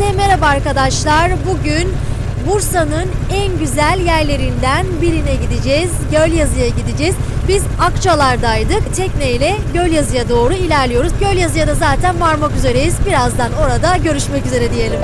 Merhaba arkadaşlar. Bugün Bursa'nın en güzel yerlerinden birine gideceğiz. Gölyazı'ya gideceğiz. Biz Akçalar'daydık. Tekneyle Gölyazı'ya doğru ilerliyoruz. Gölyazı'ya da zaten varmak üzereyiz. Birazdan orada görüşmek üzere diyelim.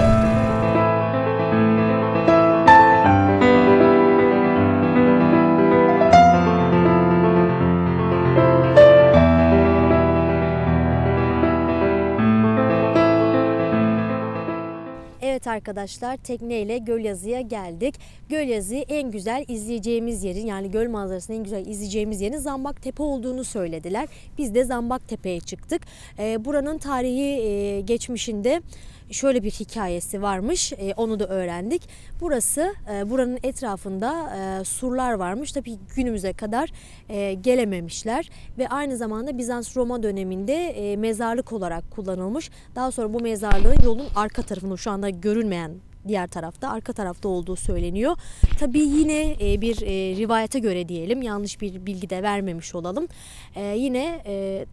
Arkadaşlar tekneyle Gölyazı'ya geldik. Gölyazı en güzel izleyeceğimiz yerin yani göl manzarasını en güzel izleyeceğimiz yerin Zambak Tepe olduğunu söylediler. Biz de Zambak Tepe'ye çıktık. Ee, buranın tarihi e, geçmişinde şöyle bir hikayesi varmış. E, onu da öğrendik. Burası e, buranın etrafında e, surlar varmış. Tabii günümüze kadar e, gelememişler ve aynı zamanda Bizans Roma döneminde e, mezarlık olarak kullanılmış. Daha sonra bu mezarlığın yolun arka tarafında şu anda görünmeyen diğer tarafta arka tarafta olduğu söyleniyor. Tabii yine e, bir e, rivayete göre diyelim yanlış bir bilgi de vermemiş olalım. E, yine e,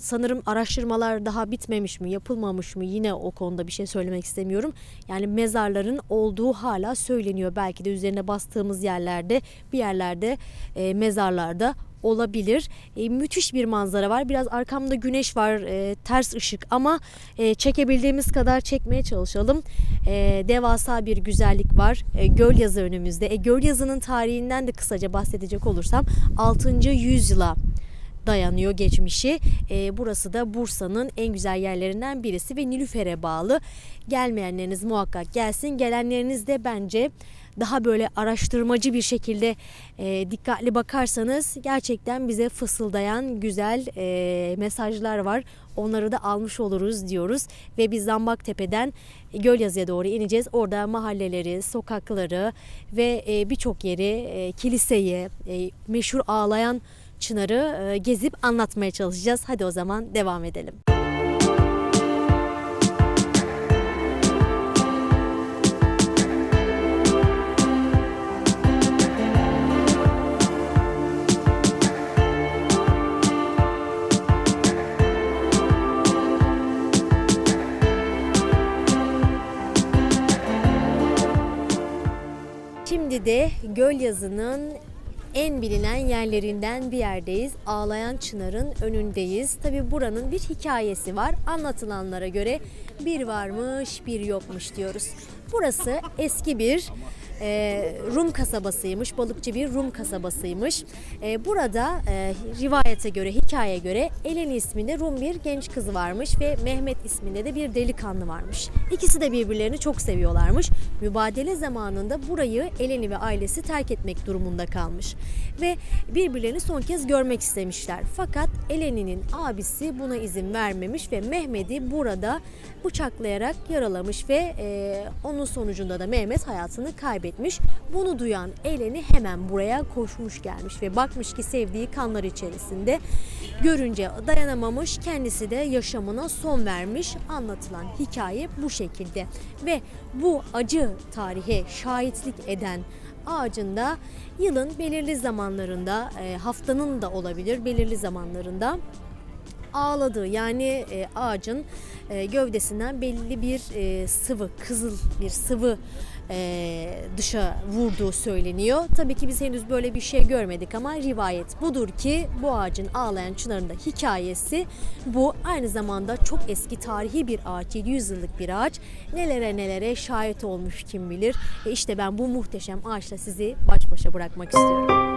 sanırım araştırmalar daha bitmemiş mi, yapılmamış mı yine o konuda bir şey söylemek istemiyorum. Yani mezarların olduğu hala söyleniyor. Belki de üzerine bastığımız yerlerde bir yerlerde e, mezarlarda olabilir. E, müthiş bir manzara var. Biraz arkamda güneş var, e, ters ışık ama e, çekebildiğimiz kadar çekmeye çalışalım. E, devasa bir güzellik var. E, göl yazı önümüzde. E, göl yazının tarihinden de kısaca bahsedecek olursam 6. yüzyıla dayanıyor geçmişi. E, burası da Bursa'nın en güzel yerlerinden birisi ve Nilüfer'e bağlı. Gelmeyenleriniz muhakkak gelsin. Gelenleriniz de bence daha böyle araştırmacı bir şekilde e, dikkatli bakarsanız gerçekten bize fısıldayan güzel e, mesajlar var. Onları da almış oluruz diyoruz ve biz Zambak Tepe'den Gölyazı'ya doğru ineceğiz. Orada mahalleleri, sokakları ve e, birçok yeri, e, kiliseyi, e, meşhur ağlayan Çınar'ı e, gezip anlatmaya çalışacağız. Hadi o zaman devam edelim. Şimdi de Gölyazı'nın en bilinen yerlerinden bir yerdeyiz. Ağlayan Çınar'ın önündeyiz. Tabi buranın bir hikayesi var. Anlatılanlara göre bir varmış bir yokmuş diyoruz. Burası eski bir e, Rum kasabasıymış, balıkçı bir Rum kasabasıymış. E, burada e, rivayete göre, hikayeye göre Eleni isminde Rum bir genç kızı varmış ve Mehmet isminde de bir delikanlı varmış. İkisi de birbirlerini çok seviyorlarmış. Mübadele zamanında burayı Eleni ve ailesi terk etmek durumunda kalmış. Ve birbirlerini son kez görmek istemişler. Fakat Eleni'nin abisi buna izin vermemiş ve Mehmet'i burada bıçaklayarak yaralamış ve e, onun sonucunda da Mehmet hayatını kaybetmiş. Bunu duyan Eleni hemen buraya koşmuş gelmiş ve bakmış ki sevdiği kanlar içerisinde görünce dayanamamış kendisi de yaşamına son vermiş. Anlatılan hikaye bu şekilde ve bu acı tarihe şahitlik eden ağacında yılın belirli zamanlarında e, haftanın da olabilir belirli zamanlarında ağladığı yani e, ağacın e, gövdesinden belli bir sıvı, kızıl bir sıvı e, dışa vurduğu söyleniyor. Tabii ki biz henüz böyle bir şey görmedik ama rivayet budur ki bu ağacın ağlayan çınarın da hikayesi bu. Aynı zamanda çok eski tarihi bir ağaç, 700 yıllık bir ağaç. Nelere nelere şahit olmuş kim bilir. E işte ben bu muhteşem ağaçla sizi baş başa bırakmak istiyorum.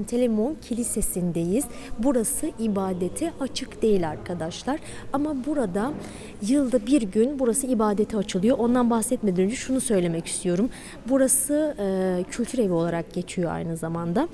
Pantelemon Kilisesi'ndeyiz. Burası ibadete açık değil arkadaşlar. Ama burada yılda bir gün burası ibadete açılıyor. Ondan bahsetmeden önce şunu söylemek istiyorum. Burası e, kültür evi olarak geçiyor aynı zamanda.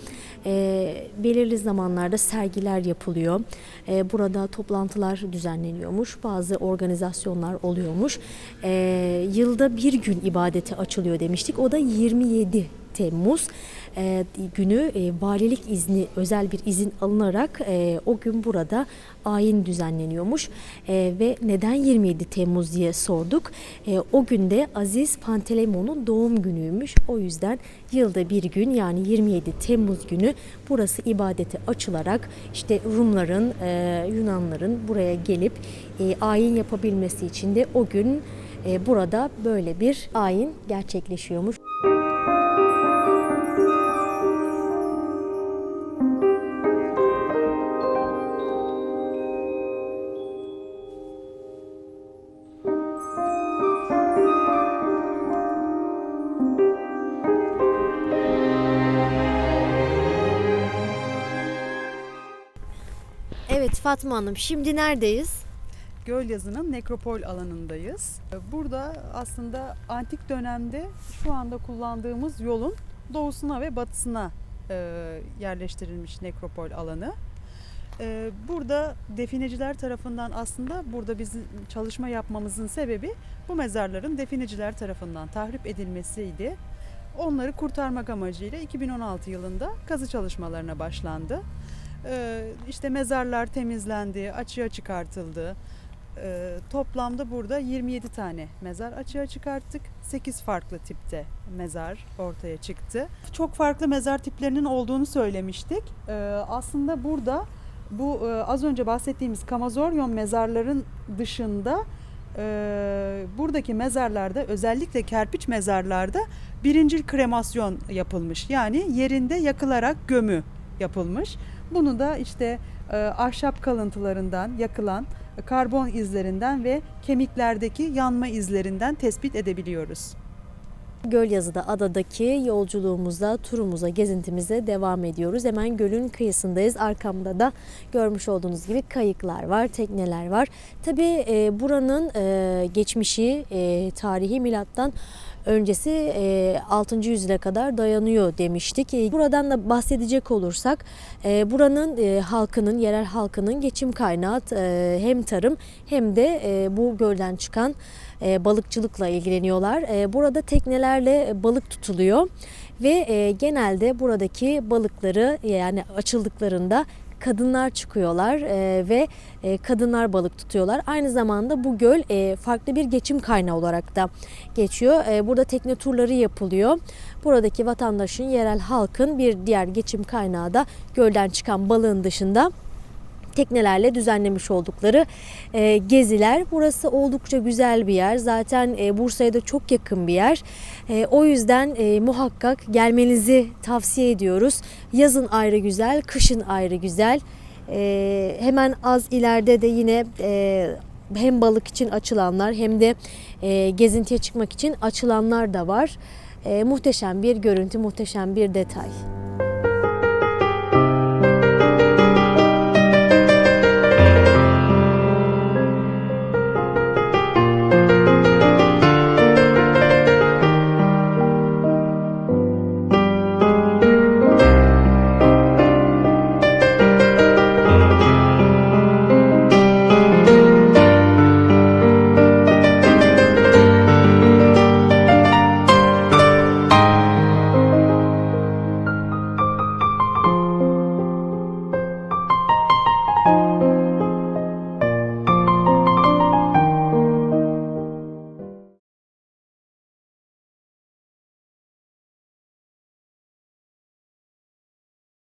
E, belirli zamanlarda sergiler yapılıyor. E, burada toplantılar düzenleniyormuş. Bazı organizasyonlar oluyormuş. E, yılda bir gün ibadete açılıyor demiştik. O da 27 Temmuz e, günü e, valilik izni özel bir izin alınarak e, o gün burada ayin düzenleniyormuş E, ve neden 27 Temmuz diye sorduk. E, o günde Aziz Pantelemon'un doğum günüymüş. O yüzden yılda bir gün yani 27 Temmuz günü burası ibadete açılarak işte Rumların, e, Yunanların buraya gelip e, ayin yapabilmesi için de o gün e, burada böyle bir ayin gerçekleşiyormuş. Evet Fatma Hanım şimdi neredeyiz? Gölyazı'nın nekropol alanındayız. Burada aslında antik dönemde şu anda kullandığımız yolun doğusuna ve batısına e, yerleştirilmiş nekropol alanı. E, Burada defineciler tarafından aslında burada bizim çalışma yapmamızın sebebi bu mezarların defineciler tarafından tahrip edilmesiydi. Onları kurtarmak amacıyla 2016 yılında kazı çalışmalarına başlandı. E, İşte mezarlar temizlendi, açığa çıkartıldı. Ee, toplamda burada 27 tane mezar açığa çıkarttık. 8 farklı tipte mezar ortaya çıktı. Çok farklı mezar tiplerinin olduğunu söylemiştik. Ee, aslında burada bu e, az önce bahsettiğimiz Kamazoryon mezarların dışında e, buradaki mezarlarda özellikle kerpiç mezarlarda birincil kremasyon yapılmış. Yani yerinde yakılarak gömü yapılmış. Bunu da işte e, ahşap kalıntılarından yakılan karbon izlerinden ve kemiklerdeki yanma izlerinden tespit edebiliyoruz. Gölyazı'da adadaki yolculuğumuza, turumuza, gezintimize devam ediyoruz. Hemen gölün kıyısındayız. Arkamda da görmüş olduğunuz gibi kayıklar var, tekneler var. Tabii e, buranın e, geçmişi, e, tarihi milattan öncesi e, 6. yüzyıla kadar dayanıyor demiştik. E, buradan da bahsedecek olursak e, buranın e, halkının, yerel halkının geçim kaynağı e, hem tarım hem de e, bu gölden çıkan e, balıkçılıkla ilgileniyorlar. E, burada teknelerle balık tutuluyor ve e, genelde buradaki balıkları yani açıldıklarında kadınlar çıkıyorlar e, ve e, kadınlar balık tutuyorlar. Aynı zamanda bu göl e, farklı bir geçim kaynağı olarak da geçiyor. E, burada tekne turları yapılıyor. Buradaki vatandaşın, yerel halkın bir diğer geçim kaynağı da gölden çıkan balığın dışında teknelerle düzenlemiş oldukları e, geziler. Burası oldukça güzel bir yer. Zaten e, Bursa'ya da çok yakın bir yer. E, o yüzden e, muhakkak gelmenizi tavsiye ediyoruz. Yazın ayrı güzel, kışın ayrı güzel. E, hemen az ileride de yine e, hem balık için açılanlar hem de e, gezintiye çıkmak için açılanlar da var. E, muhteşem bir görüntü, muhteşem bir detay.